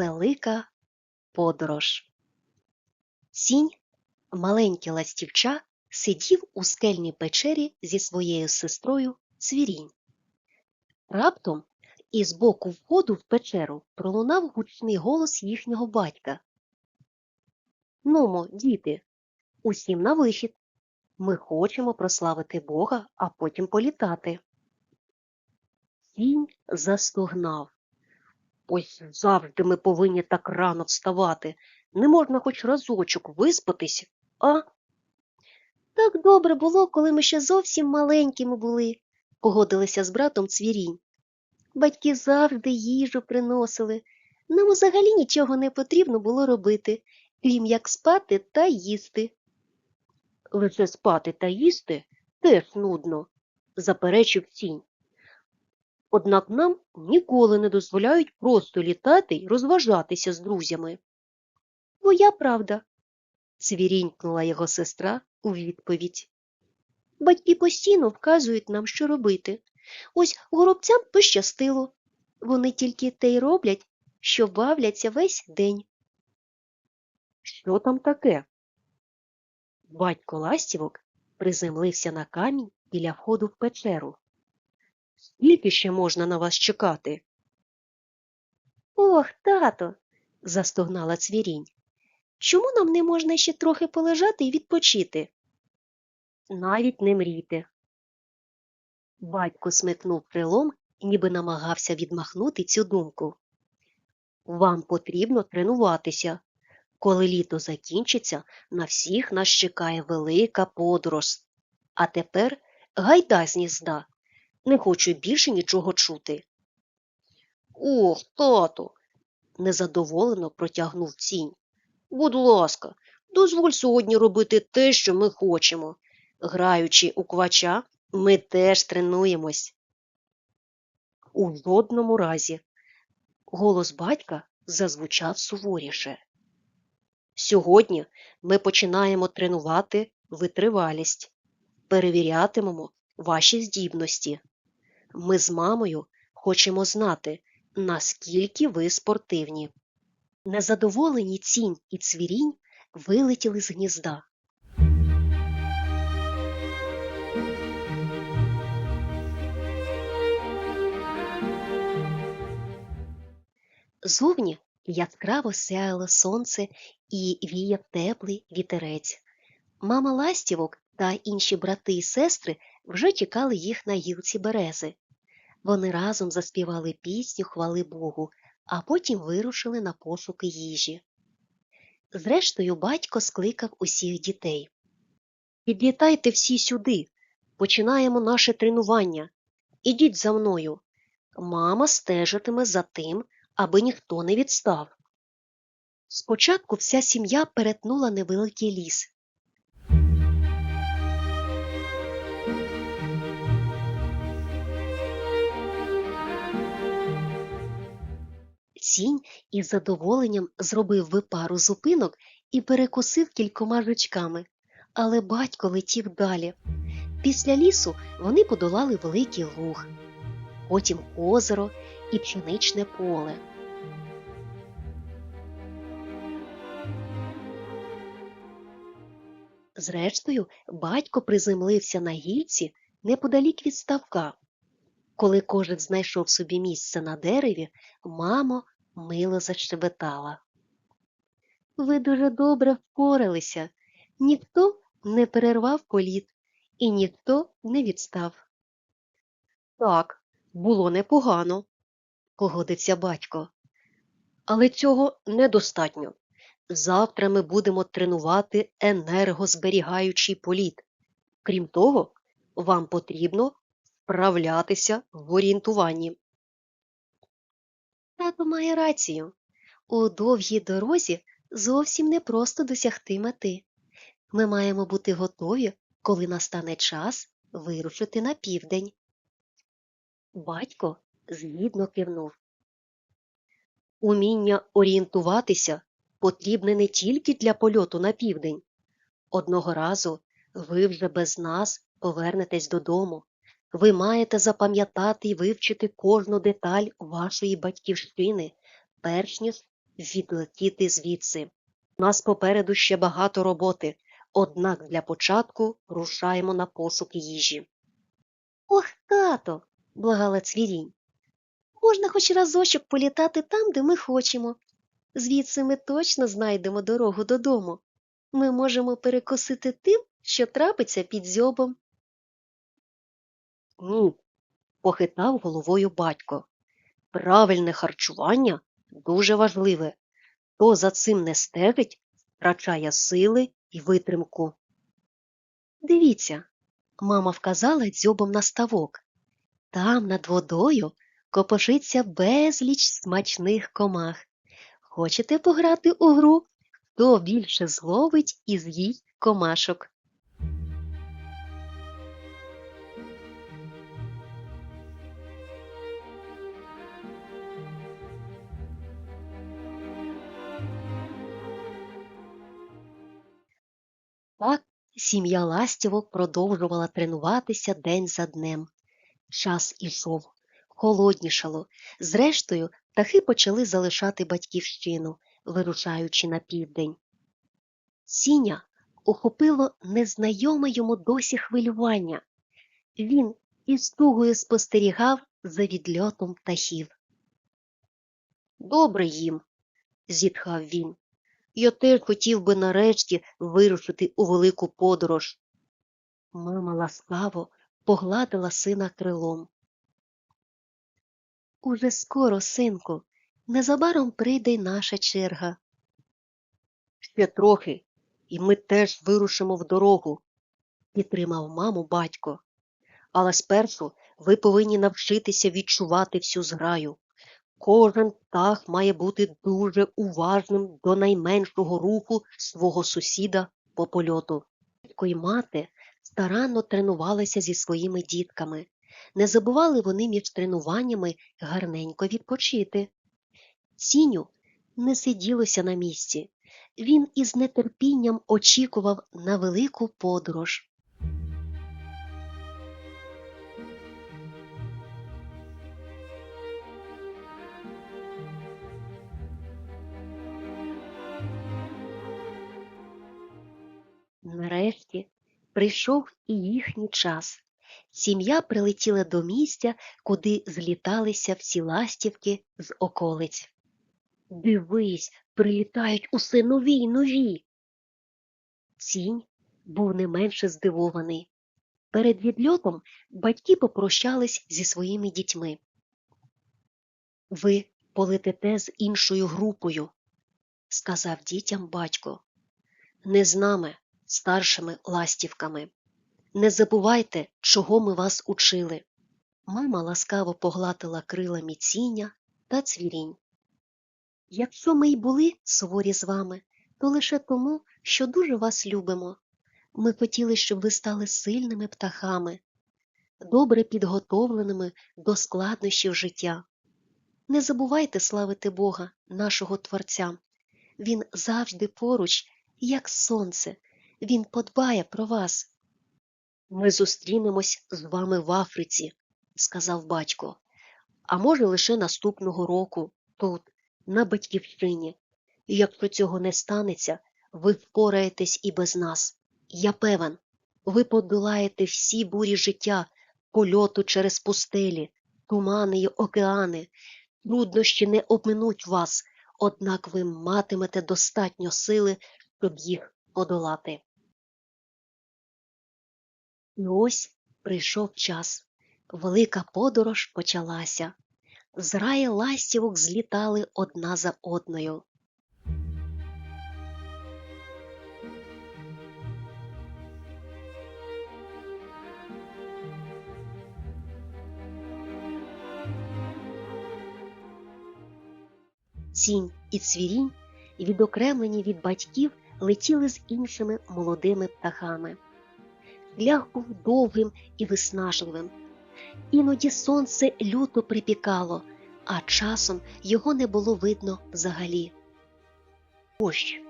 Велика подорож. Сінь, маленький ластівча, сидів у скельній печері зі своєю сестрою Цвірінь. Раптом із боку входу в печеру пролунав гучний голос їхнього батька. Нумо, діти, усім на вихід. Ми хочемо прославити Бога, а потім політати. Сінь застогнав. Ось завжди ми повинні так рано вставати. Не можна хоч разочок виспатись, а? Так добре було, коли ми ще зовсім маленькими були, погодилися з братом цвірінь. Батьки завжди їжу приносили. Нам взагалі нічого не потрібно було робити, крім як спати та їсти. Лише спати та їсти теж нудно, заперечив сінь. Однак нам ніколи не дозволяють просто літати й розважатися з друзями. Твоя правда, цвірінькнула його сестра у відповідь. Батьки постійно вказують нам, що робити. Ось горобцям пощастило. Вони тільки те й роблять, що бавляться весь день. Що там таке? Батько ластівок приземлився на камінь біля входу в печеру. Скільки ще можна на вас чекати? Ох, тато, застогнала цвірінь. Чому нам не можна ще трохи полежати і відпочити? Навіть не мрійте. Батько смикнув крилом, ніби намагався відмахнути цю думку. Вам потрібно тренуватися. Коли літо закінчиться, на всіх нас чекає велика подорож. А тепер гайда з гнізда. Не хочу більше нічого чути. Ох, тату, незадоволено протягнув цінь. Будь ласка, дозволь сьогодні робити те, що ми хочемо. Граючи у квача, ми теж тренуємось. У жодному разі. Голос батька зазвучав суворіше. Сьогодні ми починаємо тренувати витривалість, перевірятимемо ваші здібності. Ми з мамою хочемо знати, наскільки ви спортивні. Незадоволені цінь і цвірінь вилетіли з гнізда. Зовні яскраво сяяло сонце і віяв теплий вітерець. Мама ластівок та інші брати і сестри вже чекали їх на гілці берези. Вони разом заспівали пісню хвали Богу, а потім вирушили на пошуки їжі. Зрештою, батько скликав усіх дітей. Підлітайте всі сюди. Починаємо наше тренування. Ідіть за мною. Мама стежитиме за тим, аби ніхто не відстав. Спочатку вся сім'я перетнула невеликий ліс. Сінь із задоволенням зробив випару зупинок і перекусив кількома жучками. Але батько летів далі. Після лісу вони подолали великий луг, потім озеро і пшеничне поле. Зрештою, батько приземлився на гільці неподалік від ставка. Коли кожен знайшов собі місце на дереві, мамо мило защебетала. Ви дуже добре впоралися. Ніхто не перервав політ і ніхто не відстав. Так, було непогано, погодився батько. Але цього недостатньо. Завтра ми будемо тренувати енергозберігаючий політ. Крім того, вам потрібно вправлятися в орієнтуванні. Тато має рацію. У довгій дорозі зовсім не просто досягти мети. Ми маємо бути готові, коли настане час вирушити на південь. Батько згідно кивнув. Уміння орієнтуватися потрібне не тільки для польоту на південь. Одного разу ви вже без нас повернетесь додому. Ви маєте запам'ятати і вивчити кожну деталь вашої батьківщини, перш ніж відлетіти звідси. У нас попереду ще багато роботи, однак для початку рушаємо на пошуки їжі. Ох, тато, благала цвірінь. Можна хоч разочок політати там, де ми хочемо. Звідси ми точно знайдемо дорогу додому. Ми можемо перекусити тим, що трапиться під зьобом. Ні, похитав головою батько. Правильне харчування дуже важливе. Хто за цим не стежить, втрачає сили і витримку. Дивіться, мама вказала дзьобом на ставок. Там над водою копошиться безліч смачних комах. Хочете пограти у гру? Хто більше зловить і з'їсть комашок? Сім'я ластівок продовжувала тренуватися день за днем. Час ішов, холоднішало. Зрештою, птахи почали залишати батьківщину, вирушаючи на південь. Сіня охопило незнайоме йому досі хвилювання. Він із тугою спостерігав за відльотом птахів. Добре їм, зітхав він. Я теж хотів би нарешті вирушити у велику подорож. Мама ласкаво погладила сина крилом. Уже скоро, синку, незабаром прийде й наша черга. Ще трохи, і ми теж вирушимо в дорогу, підтримав маму батько. Але спершу ви повинні навчитися відчувати всю зграю. Кожен птах має бути дуже уважним до найменшого руху свого сусіда по польоту. Батько й мати старанно тренувалися зі своїми дітками. Не забували вони між тренуваннями гарненько відпочити. Сіню не сиділося на місці. Він із нетерпінням очікував на велику подорож. Нарешті прийшов і їхній час. Сім'я прилетіла до місця, куди зліталися всі ластівки з околиць. Дивись, прилітають усе нові й нові. Цінь був не менше здивований. Перед відльотом батьки попрощались зі своїми дітьми. Ви полетите з іншою групою, сказав дітям батько. Не з нами, старшими ластівками. Не забувайте, чого ми вас учили. Мама ласкаво погладила крилами ціня та цвірінь. Якщо ми й були суворі з вами, то лише тому, що дуже вас любимо. Ми хотіли, щоб ви стали сильними птахами, добре підготовленими до складнощів життя. Не забувайте славити Бога, нашого Творця. Він завжди поруч, як сонце, Він подбає про вас. Ми зустрінемось з вами в Африці, сказав батько, а може, лише наступного року, тут, на батьківщині. І якщо цього не станеться, ви впораєтесь і без нас. Я певен, ви подолаєте всі бурі життя, польоту через пустелі, тумани й океани. Труднощі не обминуть вас, однак ви матимете достатньо сили, щоб їх подолати. І ось прийшов час. Велика подорож почалася. Зраї ластівок злітали одна за одною. Цінь і цвірінь, відокремлені від батьків, летіли з іншими молодими птахами. Шлях був довгим і виснажливим. Іноді сонце люто припікало, а часом його не було видно взагалі. Дощ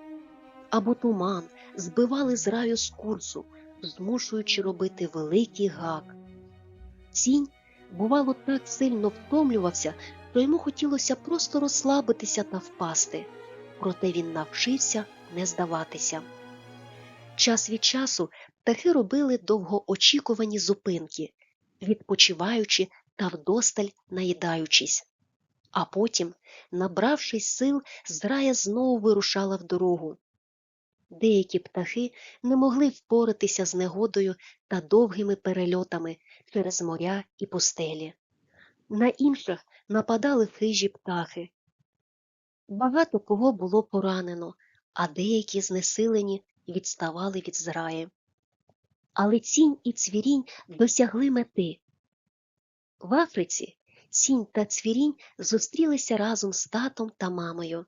або туман збивали з раю з курсу, змушуючи робити великий гак. Цінь, бувало, так сильно втомлювався, що йому хотілося просто розслабитися та впасти. проте він навчився не здаватися. Час від часу птахи робили довгоочікувані зупинки, відпочиваючи та вдосталь наїдаючись. А потім, набравшись сил, зграя знову вирушала в дорогу. Деякі птахи не могли впоратися з негодою та довгими перельотами через моря і пустелі. На інших нападали хижі птахи. Багато кого було поранено, а деякі знесилені відставали від зраї. Але цінь і цвірінь досягли мети. В Африці цінь та цвірінь зустрілися разом з татом та мамою.